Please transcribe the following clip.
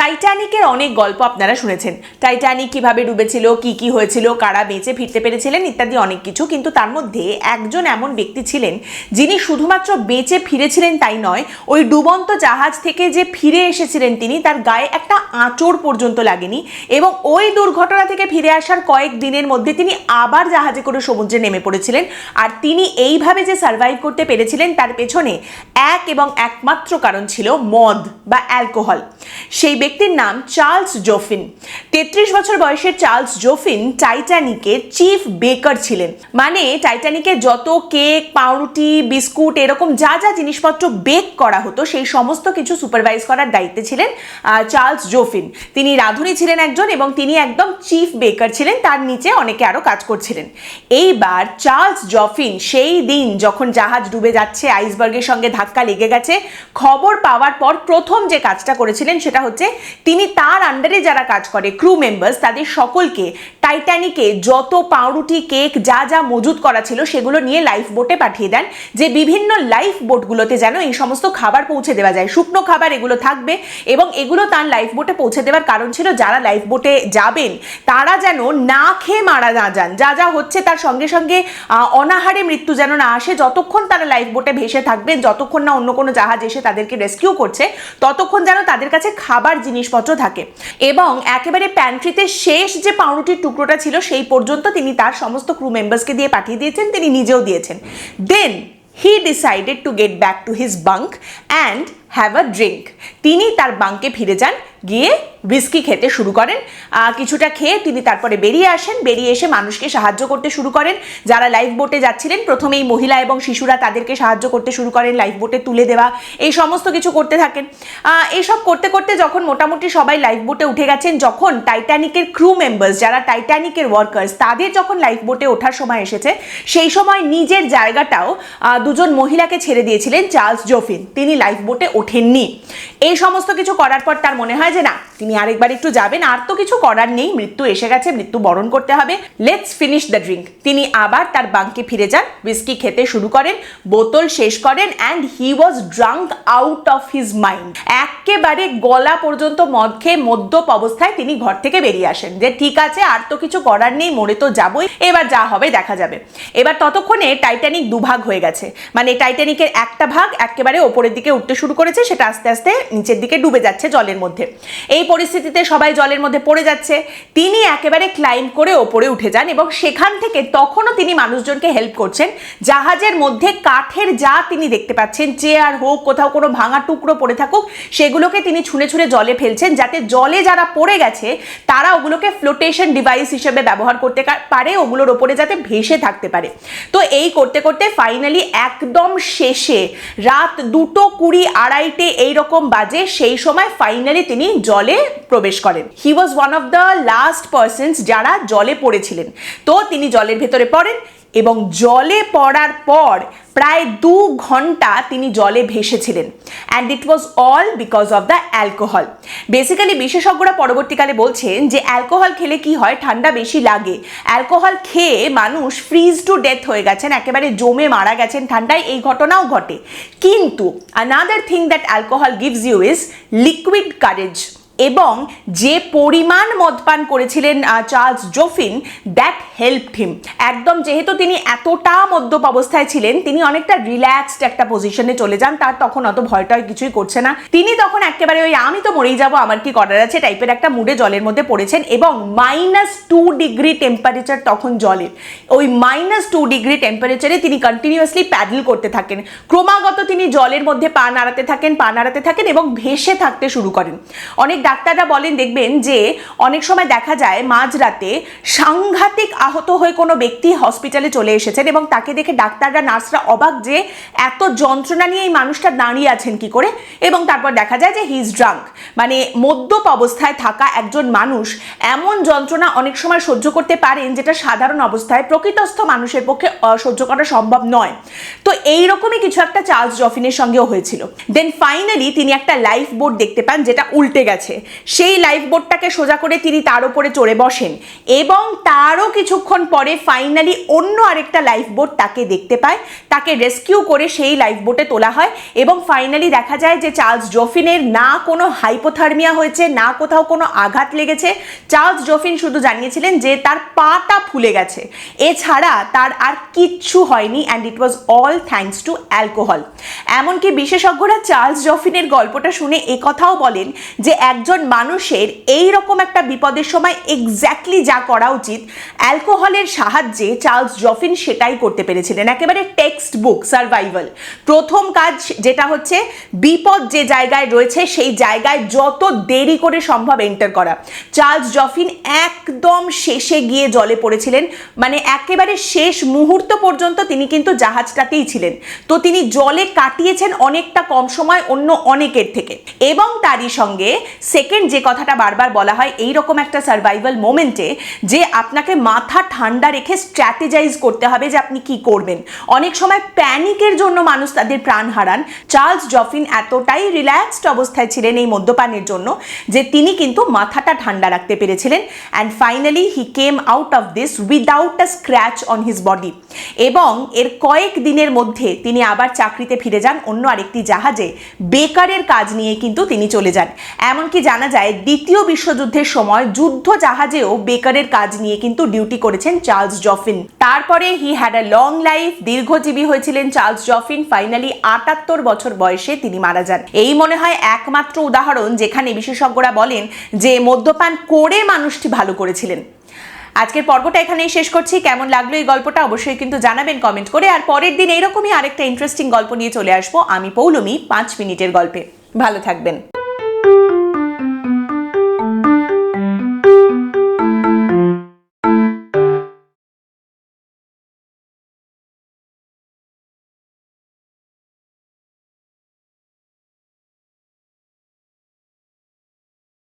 টাইটানিকের অনেক গল্প আপনারা শুনেছেন। টাইটানিক কীভাবে ডুবেছিল, কি কি হয়েছিল, কারা বেঁচে ফিরতে পেরেছিলেন ইত্যাদি অনেক কিছু, কিন্তু তার মধ্যে একজন এমন ব্যক্তি ছিলেন যিনি শুধুমাত্র বেঁচে ফিরেছিলেন তাই নয়, ওই ডুবন্ত জাহাজ থেকে যে ফিরে এসেছিলেন তিনি, তার গায়ে একটা আঁচড় পর্যন্ত লাগেনি এবং ওই দুর্ঘটনা থেকে ফিরে আসার কয়েক দিনের মধ্যে তিনি আবার জাহাজে করে সমুদ্রে নেমে পড়েছিলেন। আর তিনি এইভাবে যে সার্ভাইভ করতে পেরেছিলেন, তার পেছনে এক এবং একমাত্র কারণ ছিল মদ বা অ্যালকোহল। সেই ব্যক্তির নাম চার্লস জোফিন। তেত্রিশ বছর বয়সের চার্লস জোফিন টাইটানিকের চিফ বেকার ছিলেন। মানে টাইটানিকে যত কেক, পাউরুটি, বিস্কুট, এরকম যা যা জিনিসপত্র বেক করা হতো, সেই সমস্ত কিছু সুপারভাইজ করার দায়িত্বে ছিলেন চার্লস জোফিন। তিনি রাঁধুনি ছিলেন একজন এবং তিনি একদম চিফ বেকার ছিলেন, তার নিচে অনেকে আরও কাজ করছিলেন। এইবার চার্লস জফিন সেই দিন যখন জাহাজ ডুবে যাচ্ছে, আইসবার্গের সঙ্গে ধাক্কা লেগে গেছে, খবর পাওয়ার পর প্রথম যে কাজটা করেছিলেন সেটা হচ্ছে তিনি তার আন্ডারে যারা কাজ করে ক্রু মেম্বার্স তাদের সকলকে টাইটানিকে যত পাউরুটি, কেক, যা যা মজুদ করা ছিল সেগুলো নিয়ে লাইফ বোটে পাঠিয়ে দেন, যে বিভিন্ন লাইফ বোটগুলোতে যেন এই সমস্ত খাবার পৌঁছে দেওয়া যায়। শুকনো খাবার এগুলো থাকবে এবং এগুলো তার লাইফ বোটে পৌঁছে দেওয়ার কারণ ছিল যারা লাইফ বোটে যাবেন, তারা যেন না খেয়ে মারা না যান। যা যা হচ্ছে তার সঙ্গে সঙ্গে অনাহারে মৃত্যু যেন না আসে। যতক্ষণ তারা লাইফ বোটে ভেসে থাকবে যতক্ষণ না অন্য কোনো জাহাজ এসে তাদেরকে রেস্কিউ করছে, ততক্ষণ যেন তাদের কাছে খাবার জিনিসপত্র থাকে। এবং একেবারে প্যান্ট্রিতে শেষ যে পাউরুটির টুকরোটা ছিল, সেই পর্যন্ত তিনি তার সমস্ত ক্রু মেম্বার্সকে দিয়ে পাঠিয়ে দিয়েছেন, তিনি নিজেও দিয়েছেন। Then he decided to get back to his bunk and have a drink তিনি তার বাঙ্কে ফিরে যান, গিয়ে উইস্কি খেতে শুরু করেন। কিছুটা খেয়ে তিনি তারপরে বেরিয়ে আসেন। বেরিয়ে এসে মানুষকে সাহায্য করতে শুরু করেন। যারা লাইফ বোটে যাচ্ছিলেন, প্রথমেই মহিলা এবং শিশুরা তাদেরকে সাহায্য করতে শুরু করেন লাইফ বোটে তুলে দেওয়া। এই সমস্ত কিছু করতে থাকেন। এইসব করতে করতে যখন মোটামুটি সবাই লাইফ বোটে উঠে গেছেন, যখন টাইটানিকের ক্রু মেম্বার্স যারা টাইটানিকের ওয়ার্কার্স তাদের যখন লাইফ বোটে ওঠার সময় এসেছে, সেই সময় নিজের জায়গাটাও দুজন মহিলাকে ছেড়ে দিয়েছিলেন চার্লস জোফিন তিনি লাইফ বোটে ওঠেননি। এই সমস্ত কিছু করার পর তার মনে হয় যে, না, তিনি আরেকবার একটু যাবেন। আর তো কিছু করার নেই। মৃত্যু এসে গেছে, মৃত্যু বরণ করতে হবে। লেটস ফিনিশ দ্য ড্রিঙ্ক তিনি আবার তার বাঙ্কে ফিরে যান উইস্কি খেতে শুরু করেন, বোতল শেষ করেন and he was drunk out of his mind একেবারে গলা পর্যন্ত মদ খেয়ে মদ্যপ অবস্থায় তিনি ঘর থেকে বেরিয়ে আসেন যে, ঠিক আছে, আর তো কিছু করার নেই, মরে তো যাবই। এবার যা হবে, দেখা যাবে। এবার ততক্ষণে টাইটানিক দুভাগ হয়ে গেছে। মানে টাইটানিকের একটা ভাগ একেবারে ওপরের দিকে উঠতে শুরু করেছে সেটা আস্তে আস্তে নিচের দিকে ডুবে যাচ্ছে জলের মধ্যে। এই পরিস্থিতিতে সবাই জলের মধ্যে পড়ে যাচ্ছে। তিনি একেবারে ক্লাইম করে ওপরে উঠে যান এবং সেখান থেকে তখনও তিনি মানুষজনকে হেল্প করছেন। জাহাজের মধ্যে কাঠের যা তিনি দেখতে পাচ্ছেন চেয়ার হোক, কোথাও কোনো ভাঙা টুকরো পড়ে থাকুক, সেগুলোকে তিনি ছুঁড়ে ছুঁড়ে জলে ফেলছেন যাতে জলে যারা পড়ে গেছে, তারা ওগুলোকে ফ্লোটেশন ডিভাইস হিসেবে ব্যবহার করতে পারে, ওগুলোর ওপরে যাতে ভেসে থাকতে পারে। তো এই করতে করতে ফাইনালি একদম শেষে রাত দুটো কুড়ি আড়াইটে এইরকম বাজে, সেই সময় ফাইনালি তিনি জলে প্রবেশ করেন। He was one of the last persons যারা জলে পড়েছিলেন। তো তিনি জলের ভেতরে পড়েন এবং জলে পড়ার পর প্রায় দু ঘণ্টা তিনি জলে ভেসেছিলেন। And it was all because of the alcohol basically বিশেষজ্ঞরা পরবর্তীকালে বলছেন যে অ্যালকোহল খেলে কি হয়? ঠান্ডা বেশি লাগে। অ্যালকোহল খেয়ে মানুষ ফ্রিজ টু ডেথ হয়ে গেছেন, একেবারে জমে মারা গেছেন। ঠান্ডায় এই ঘটনাও ঘটে। কিন্তু another thing that alcohol gives you is liquid courage এবং যে পরিমাণ মদপান করেছিলেন Charles Joughin that helped him একদম যেহেতু তিনি এতটা মদ্যপ অবস্থায় ছিলেন, তিনি অনেকটা রিল্যাক্সড একটা পজিশনে চলে যান, তার তখন অত ভয়টয় কিছুই করছে না। তিনি তখন একেবারে ওই, আমি তো মরেই যাব, আমার কি করার আছে? টাইপের একটা মুডে জলের মধ্যে পড়েছেন এবং মাইনাস টু ডিগ্রি টেম্পারেচার তখন জলের ওই মাইনাস টু ডিগ্রি টেম্পারেচারে তিনি কন্টিনিউয়াসলি প্যাডেল করতে থাকেন। ক্রমাগত তিনি জলের মধ্যে পা নাড়াতে থাকেন, পা নাড়াতে থাকেন এবং ভেসে থাকতে শুরু করেন। অনেক ডাক্তাররা বলেন, দেখবেন যে অনেক সময় দেখা যায় মাঝরাতে সাংঘাতিক আহত হয়ে কোনো ব্যক্তি হসপিটালে চলে এসেছেন এবং তাকে দেখে ডাক্তাররা, নার্সরা অবাক যে এত যন্ত্রণা নিয়ে এই মানুষটা দাঁড়িয়ে আছেন কি করে? এবং তারপর দেখা যায় যে হিজ ড্রাঙ্ক মানে মদ্যপ অবস্থায় থাকা একজন মানুষ এমন যন্ত্রণা অনেক সময় সহ্য করতে পারেন যেটা সাধারণ অবস্থায় প্রকৃতস্থ মানুষের পক্ষে সহ্য করা সম্ভব নয়। তো এই রকমই কিছু একটা চার্লস জফিনের সঙ্গেও হয়েছিল। দেন ফাইনালি তিনি একটা লাইফ বোট দেখতে পান যেটা উল্টে গেছে। সেই লাইফ বোটটাকে সোজা করে তিনি তার উপরে চড়ে বসেন এবং তারও কিছুক্ষণ পরে ফাইনালি অন্য আরেকটা লাইফ বোট তাকে দেখতে পায়। তাকে রেস্কিউ করে সেই লাইফ বোটে তোলা হয় এবং ফাইনালি দেখা যায় যে চার্লস জফিনের না কোনো হাইপোথার্মিয়া হয়েছে, না কোথাও কোনো আঘাত লেগেছে। চার্লস জফিন শুধু জানিয়েছিলেন যে তার পাটা ফুলে গেছে। এছাড়া তার আর কিচ্ছু হয়নি and it was all thanks to alcohol এমনকি বিশেষজ্ঞরা চার্লস জফিনের গল্পটা শুনে একথাও বলেন যে একজন মানুষের এই রকম একটা বিপদের সময় এক্স্যাক্টলি যা করা উচিত, অ্যালকোহলের সাহায্যে চার্লস জফিন সেটাই করতে পেরেছিলেন। একেবারে টেক্সট বুক সার্ভাইভাল প্রথম কাজ যেটা হচ্ছে, বিপদ যে জায়গায় রয়েছে, সেই জায়গায় যত দেরি করে সম্ভব এন্টার করা। চার্লস জফিন একদম শেষে গিয়ে জলে পড়েছিলেন। মানে একেবারে শেষ মুহূর্ত পর্যন্ত তিনি কিন্তু জাহাজটাতেই ছিলেন। তো তিনি জলে কাটিয়েছেন অনেকটা কম সময় অন্য অনেকের থেকে। এবং তারই সঙ্গে সেকেন্ড যে কথাটা বারবার বলা হয় এই রকম একটা সার্ভাইভাল মোমেন্টে যে আপনাকে মাথা ঠান্ডা রেখে স্ট্র্যাটেজাইজ করতে হবে যে আপনি কি করবেন। অনেক সময় প্যানিকের জন্য মানুষ তাদের প্রাণ হারান। চার্লস জফিন এতটাই রিল্যাক্সড অবস্থায় ছিলেন এই মদ্যপানের জন্য যে তিনি কিন্তু মাথাটা ঠান্ডা রাখতে পেরেছিলেন and finally he came out of this without a scratch on his body এবং এর কয়েক দিনের মধ্যে তিনি আবার চাকরিতে ফিরে যান অন্য আরেকটি জাহাজে। বেকারের কাজ নিয়ে কিন্তু তিনি চলে যান। এমনকি জানা যায়, দ্বিতীয় বিশ্বযুদ্ধের সময় যুদ্ধ জাহাজেও বেকারের কাজ নিয়ে কিন্তু ডিউটি করেছেন চার্লস জফিন। তারপরে he had a long life, দীর্ঘজীবী হয়েছিলেন চার্লস জফিন। ফাইনালি আটাত্তর বছর বয়সে তিনি মারা যান। এই মনে হয় একমাত্র উদাহরণ যেখানে বিশেষজ্ঞরা বলেন যে মদ্যপান করে মানুষটি ভালো করেছিলেন। আজকের পর্বটা এখানেই শেষ করছি। কেমন লাগল এই গল্পটা অবশ্যই কিন্তু জানাবেন কমেন্ট করে। আর পরের দিন এইরকমই আরেকটা ইন্টারেস্টিং গল্প নিয়ে চলে আসব। আমি পৌলমি, পাঁচ মিনিটের গল্পে। ভালো থাকবেন।